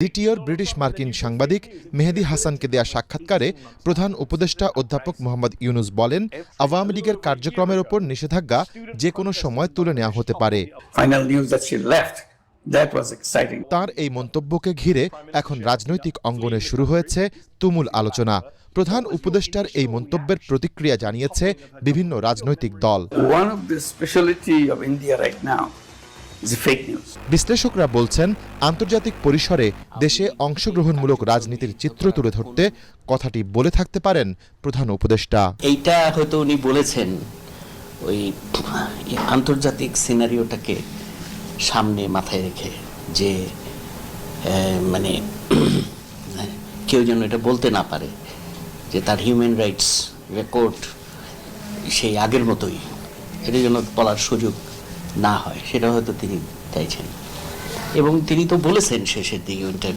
দ্বিতীয় ব্রিটিশ মার্কিন সাংবাদিক মেহেদি হাসানকে দেয়া সাক্ষাৎকারে প্রধান উপদেষ্টা অধ্যাপক মোহাম্মদ ইউনুস বলেন আওয়ামী লীগের কার্যক্রমের ওপর নিষেধাজ্ঞা যে কোনো সময় তুলে নেওয়া হতে পারে. তার এই মন্তব্যকে ঘিরে এখন রাজনৈতিক অঙ্গনে শুরু হয়েছে তুমুল আলোচনা। প্রধান উপদেষ্টার এই মন্তব্যের প্রতিক্রিয়া জানিয়েছে বিভিন্ন রাজনৈতিক দল। বিশ্লেষকরা বলছেন আন্তর্জাতিক পরিসরে দেশে অংশগ্রহণমূলক রাজনীতির চিত্র তুলে ধরতে কথাটি বলে থাকতে পারেন প্রধান উপদেষ্টা। এইটা হয়তো উনি বলেছেন ওই আন্তর্জাতিক সিনারিওটাকে সামনে মাথায় রেখে যে মানে কেউ যেন এটা বলতে না পারে যে তার হিউম্যান রাইটস রেকর্ড সেই আগের মতোই এটা যেন বলার সুযোগ না হয় সেটা হয়তো তিনি চাইছেন। এবং তিনি তো বলেছেন শেষের দিকে